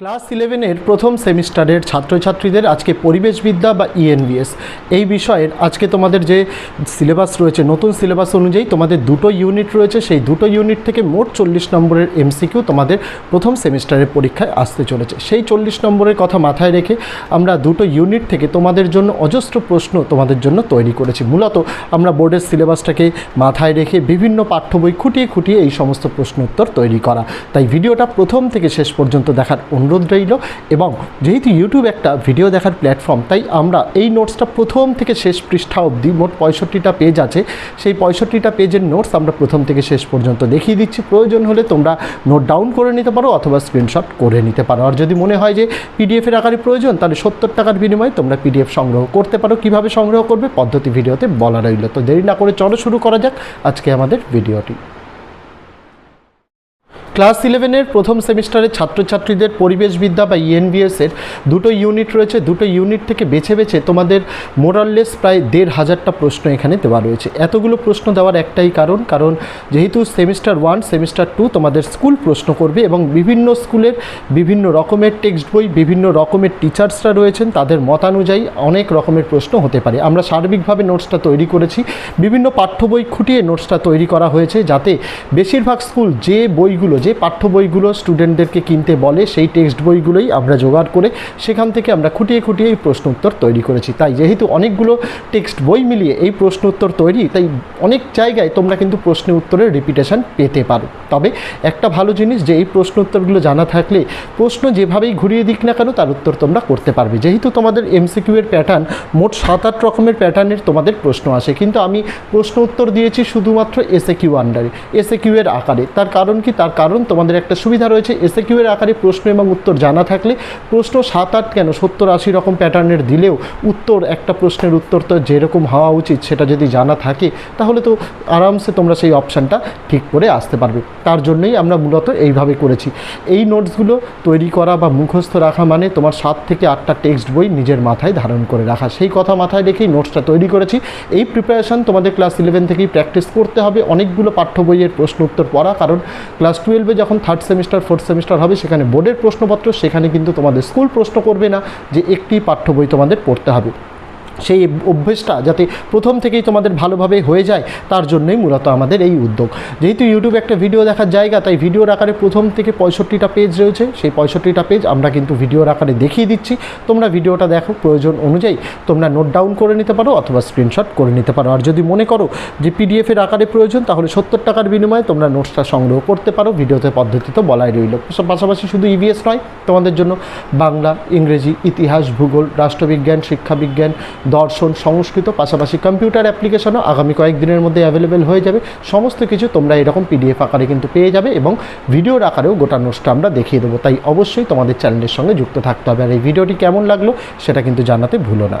Class ইলেভেনের প্রথম সেমিস্টারের ছাত্রছাত্রীদের আজকে পরিবেশবিদ্যা বা ইএনভিএস এই বিষয়ের আজকে তোমাদের যে সিলেবাস রয়েছে, নতুন সিলেবাস অনুযায়ী তোমাদের দুটো ইউনিট রয়েছে। সেই দুটো ইউনিট থেকে মোট চল্লিশ নম্বরের এমসিকিউ তোমাদের প্রথম সেমিস্টারের পরীক্ষায় আসতে চলেছে। সেই চল্লিশ নম্বরের কথা মাথায় রেখে আমরা দুটো ইউনিট থেকে তোমাদের জন্য অজস্র প্রশ্ন তোমাদের জন্য তৈরি করেছি। মূলত আমরা বোর্ডের সিলেবাসটাকে মাথায় রেখে বিভিন্ন পাঠ্য বই খুঁটিয়ে খুঁটিয়ে এই সমস্ত প্রশ্ন উত্তর তৈরি করা। তাই ভিডিওটা প্রথম থেকে শেষ পর্যন্ত দেখার রইল এবং যেহেতু ইউটিউব একটা ভিডিও দেখার প্ল্যাটফর্ম তাই আমরা এই নোটসটা প্রথম থেকে শেষ পৃষ্ঠা অবধি মোট পঁয়ষট্টিটা পেজ আছে। সেই পঁয়ষট্টিটা পেজের নোটস আমরা প্রথম থেকে শেষ পর্যন্ত দেখিয়ে দিচ্ছি। প্রয়োজন হলে তোমরা নোট ডাউন করে নিতে পারো অথবা স্ক্রিনশট করে নিতে পারো। আর যদি মনে হয় যে পিডিএফের আকারে প্রয়োজন, তাহলে সত্তর টাকার বিনিময়ে তোমরা পিডিএফ সংগ্রহ করতে পারো। কীভাবে সংগ্রহ করবে? পদ্ধতি ভিডিওতে বলা রইল। তো দেরি না করে চলো শুরু করা যাক আজকে আমাদের ভিডিওটি ক্লাস ইলেভেনের প্রথম সেমিস্টারের ছাত্রছাত্রীদের পরিবেশবিদ্যা বা ইএনবিএসের দুটো ইউনিট রয়েছে। দুটো ইউনিট থেকে বেছে বেছে তোমাদের মোরাললেস প্রায় দেড় হাজারটা প্রশ্ন এখানে দেওয়া রয়েছে। এতগুলো প্রশ্ন দেওয়ার একটাই কারণ কারণ যেহেতু সেমিস্টার ওয়ান, সেমিস্টার টু তোমাদের স্কুল প্রশ্ন করবে এবং বিভিন্ন স্কুলের বিভিন্ন রকমের টেক্সট বই, বিভিন্ন রকমের টিচার্সরা রয়েছেন, তাদের মতানুযায়ী অনেক রকমের প্রশ্ন হতে পারে। আমরা সার্বিকভাবে নোটসটা তৈরি করেছি। বিভিন্ন পাঠ্য বই খুঁটিয়ে নোটসটা তৈরি করা হয়েছে যাতে বেশিরভাগ স্কুল যে বইগুলো যে পাঠ্য বইগুলো স্টুডেন্টদেরকে কিনতে বলে, সেই টেক্সট বইগুলোই আমরা জোগাড় করে সেখান থেকে আমরা খুঁটিয়ে খুঁটিয়ে এই প্রশ্ন উত্তর তৈরি করেছি। তাই যেহেতু অনেকগুলো টেক্সট বই মিলিয়ে এই প্রশ্ন উত্তর তৈরি, তাই অনেক জায়গায় তোমরা কিন্তু প্রশ্ন উত্তরের রিপিটেশন পেতে পারো। তবে একটা ভালো জিনিস যে এই প্রশ্ন উত্তরগুলো জানা থাকলে প্রশ্ন যেভাবেই ঘুরিয়ে দিক না কেন, তার উত্তর তোমরা করতে পারবে। যেহেতু তোমাদের এমসিকিউ এর প্যাটার্ন মোট সাত আট রকমের প্যাটার্নের তোমাদের প্রশ্ন আসে, কিন্তু আমি প্রশ্ন উত্তর দিয়েছি শুধুমাত্র এসএ কিউ আন্ডারে এসএ কিউ এর আকারে। তার কারণ কি? তার কারণ তোমাদের একটা সুবিধা রয়েছে এসএ কিউ এর আকারে প্রশ্ন এবং উত্তর জানা থাকলে, প্রশ্ন সাত আট কেন, সত্তর আশি রকম প্যাটার্নের দিলেও উত্তর, একটা প্রশ্নের উত্তর তো যেরকম হওয়া উচিত সেটা যদি জানা থাকে, তাহলে তো আরামসে তোমরা সেই অপশানটা ঠিক করে আসতে পারবে। তার জন্যই আমরা মূলত এইভাবে করেছি। এই নোটসগুলো তৈরি করা বা মুখস্থ রাখা মানে তোমার সাত থেকে আটটা টেক্সট বই নিজের মাথায় ধারণ করে রাখা। সেই কথা মাথায় রেখেই নোটসটা তৈরি করেছি। এই প্রিপারেশান তোমাদের ক্লাস ইলেভেন থেকেই প্র্যাকটিস করতে হবে। অনেকগুলো পাঠ্য বইয়ের প্রশ্ন উত্তর পড়া, কারণ ক্লাস টুয়েলভে যখন থার্ড সেমিস্টার ফোর্থ সেমিস্টার হবে, সেখানে বোর্ডের প্রশ্নপত্র, সেখানে কিন্তু তোমাদের স্কুল প্রশ্ন করবে না যে একটি পাঠ্য বই তোমাদের পড়তে হবে। সেই অভ্যেসটা যাতে প্রথম থেকেই তোমাদের ভালোভাবে হয়ে যায়, তার জন্যই মূলত আমাদের এই উদ্যোগ। যেহেতু ইউটিউবে একটা ভিডিও দেখার জায়গা, তাই ভিডিওর আকারে প্রথম থেকে পঁয়ষট্টিটা পেজ রয়েছে। সেই পঁয়ষট্টিটা পেজ আমরা কিন্তু ভিডিওর আকারে দেখিয়ে দিচ্ছি। তোমরা ভিডিওটা দেখো, প্রয়োজন অনুযায়ী তোমরা নোট ডাউন করে নিতে পারো অথবা স্ক্রিনশট করে নিতে পারো। আর যদি মনে করো যে পিডিএফের আকারে প্রয়োজন, তাহলে সত্তর টাকার বিনিময়ে তোমরা নোটসটা সংগ্রহ করতে পারো। ভিডিওতে পদ্ধতি তো বলাই রইল। পাশাপাশি শুধু ইভিএস নয়, তোমাদের জন্য বাংলা, ইংরেজি, ইতিহাস, ভূগোল, রাষ্ট্রবিজ্ঞান, শিক্ষাবিজ্ঞান দর্শন সংস্কৃত, পাশাপাশি কম্পিউটার অ্যাপ্লিকেশনও আগামী কয়েকদিনের মধ্যে অ্যাভেলেবেল হয়ে যাবে। সমস্ত কিছু তোমরা এরকম পিডিএফ আকারে কিন্তু পেয়ে যাবে এবং ভিডিওর আকারেও গোটা নোটসটা আমরা দেখিয়ে দেবো। তাই অবশ্যই তোমাদের চ্যানেলের সঙ্গে যুক্ত থাকতে হবে। আর এই ভিডিওটি কেমন লাগল সেটা কিন্তু জানাতে ভুলো না।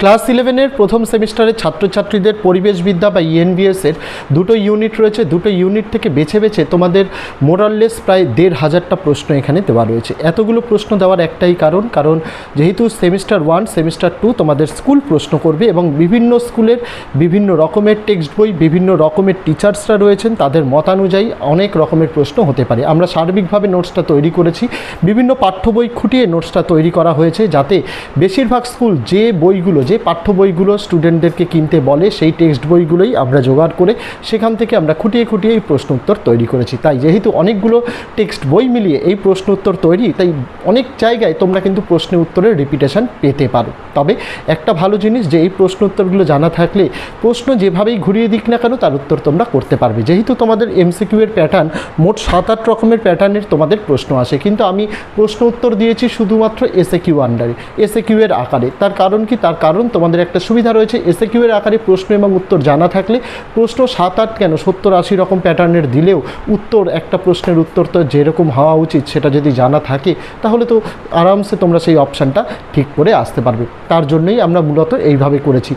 ক্লাস ইলেভেনের প্রথম সেমিস্টারের ছাত্রছাত্রীদের পরিবেশবিদ্যা বা ইএনবিএস এর দুটো ইউনিট রয়েছে। দুটো ইউনিট থেকে বেছে বেছে তোমাদের মোরাললেস প্রায় দেড় হাজারটা প্রশ্ন এখানে দেওয়া রয়েছে। এতগুলো প্রশ্ন দেওয়ার একটাই কারণ কারণ যেহেতু সেমিস্টার ওয়ান, সেমিস্টার টু তোমাদের স্কুল প্রশ্ন করবে এবং বিভিন্ন স্কুলের বিভিন্ন রকমের টেক্সট বই, বিভিন্ন রকমের টিচার্সরা রয়েছেন, তাদের মতানুযায়ী অনেক রকমের প্রশ্ন হতে পারে। আমরা সার্বিকভাবে নোটসটা তৈরি করেছি। বিভিন্ন পাঠ্য বই খুঁটিয়ে নোটসটা তৈরি করা হয়েছে যাতে বেশিরভাগ স্কুল যে বইগুলো যে পাঠ্য বইগুলো স্টুডেন্টদেরকে কিনতে বলে সেই টেক্সট বইগুলোই আমরা জোগাড় করে সেখান থেকে আমরা খুঁটিয়ে খুঁটিয়ে এই প্রশ্ন উত্তর তৈরি করেছি। তাই যেহেতু অনেকগুলো টেক্সট বই মিলিয়ে এই প্রশ্ন উত্তর তৈরি, তাই অনেক জায়গায় তোমরা কিন্তু প্রশ্নের উত্তরের রিপিটেশন পেতে পারো। তবে একটা ভালো জিনিস যে এই প্রশ্ন উত্তরগুলো জানা থাকলে প্রশ্ন যেভাবেই ঘুরিয়ে দিক না কেন তার উত্তর তোমরা করতে পারবে। যেহেতু তোমাদের এমসিকিউ এর প্যাটার্ন মোট সাত আট রকমের প্যাটার্নের তোমাদের প্রশ্ন আসে, কিন্তু আমি প্রশ্ন উত্তর দিয়েছি শুধুমাত্র এসএ কিউ আন্ডারে এসএ কিউ এর আকারে। তার কারণ কি? তার কারণ তোমাদের একটা সুবিধা রয়েছে এসএ কিউয়ের আকারে প্রশ্ন এবং উত্তর জানা থাকলে, প্রশ্ন সাত আট কেন সত্তর আশি রকম প্যাটার্নের দিলেও উত্তর, একটা প্রশ্নের উত্তর তো যেরকম হওয়া উচিত সেটা যদি জানা থাকে, তাহলে তো আরামসে তোমরা সেই অপশানটা ঠিক করে আসতে পারবে। তার জন্যই আমরা মূলত এইভাবে করেছি।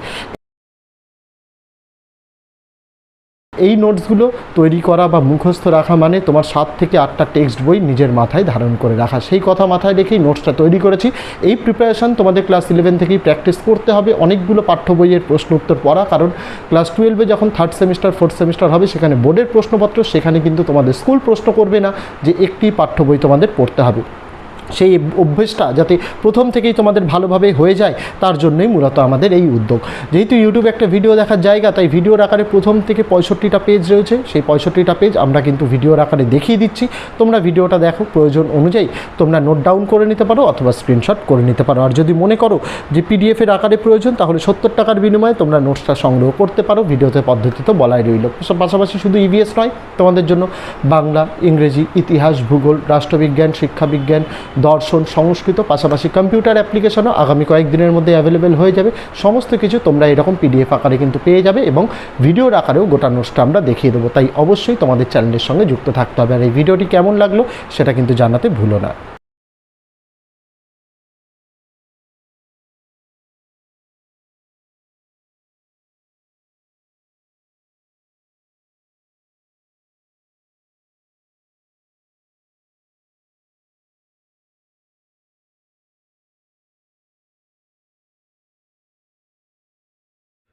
এই নোটসগুলো তৈরি করা বা মুখস্থ রাখা মানে তোমার সাত থেকে আটটা টেক্সট বই নিজের মাথায় ধারণ করে রাখা। সেই কথা মাথায় রেখেই নোটসটা তৈরি করেছি। এই প্রিপারেশান তোমাদের ক্লাস ইলেভেন থেকেই প্র্যাকটিস করতে হবে। অনেকগুলো পাঠ্য বইয়ের প্রশ্ন উত্তর পড়া, কারণ ক্লাস টুয়েলভে যখন থার্ড সেমিস্টার ফোর্থ সেমিস্টার হবে, সেখানে বোর্ডের প্রশ্নপত্র, সেখানে কিন্তু তোমাদের স্কুল প্রশ্ন করবে না যে একটি পাঠ্য বই তোমাদের পড়তে হবে। সেই অভ্যেসটা যাতে প্রথম থেকেই তোমাদের ভালোভাবে হয়ে যায়, তার জন্যই মূলত আমাদের এই উদ্যোগ। যেহেতু ইউটিউবে একটা ভিডিও দেখার জায়গা, তাই ভিডিওর আকারে প্রথম থেকে পঁয়ষট্টিটা পেজ রয়েছে। সেই পঁয়ষট্টিটা পেজ আমরা কিন্তু ভিডিওর আকারে দেখিয়ে দিচ্ছি। তোমরা ভিডিওটা দেখো, প্রয়োজন অনুযায়ী তোমরা নোট ডাউন করে নিতে পারো অথবা স্ক্রিনশট করে নিতে পারো। আর যদি মনে করো যে পিডিএফের আকারে প্রয়োজন, তাহলে সত্তর টাকার বিনিময়ে তোমরা নোটসটা সংগ্রহ করতে পারো। ভিডিওতে পদ্ধতি তো বলাই রইল। পাশাপাশি শুধু ইভিএস নয়, তোমাদের জন্য বাংলা, ইংরেজি, ইতিহাস, ভূগোল, রাষ্ট্রবিজ্ঞান, শিক্ষাবিজ্ঞান দর্শন সংস্কৃত, পাশাপাশি কম্পিউটার অ্যাপ্লিকেশনও আগামী কয়েকদিনের মধ্যে অ্যাভেলেবেল হয়ে যাবে। সমস্ত কিছু তোমরা এরকম পিডিএফ আকারে কিন্তু পেয়ে যাবে এবং ভিডিওর আকারেও গোটা নোটসটা আমরা দেখিয়ে দেবো। তাই অবশ্যই তোমাদের চ্যানেলের সঙ্গে যুক্ত থাকতে হবে। আর এই ভিডিওটি কেমন লাগল সেটা কিন্তু জানাতে ভুলো না।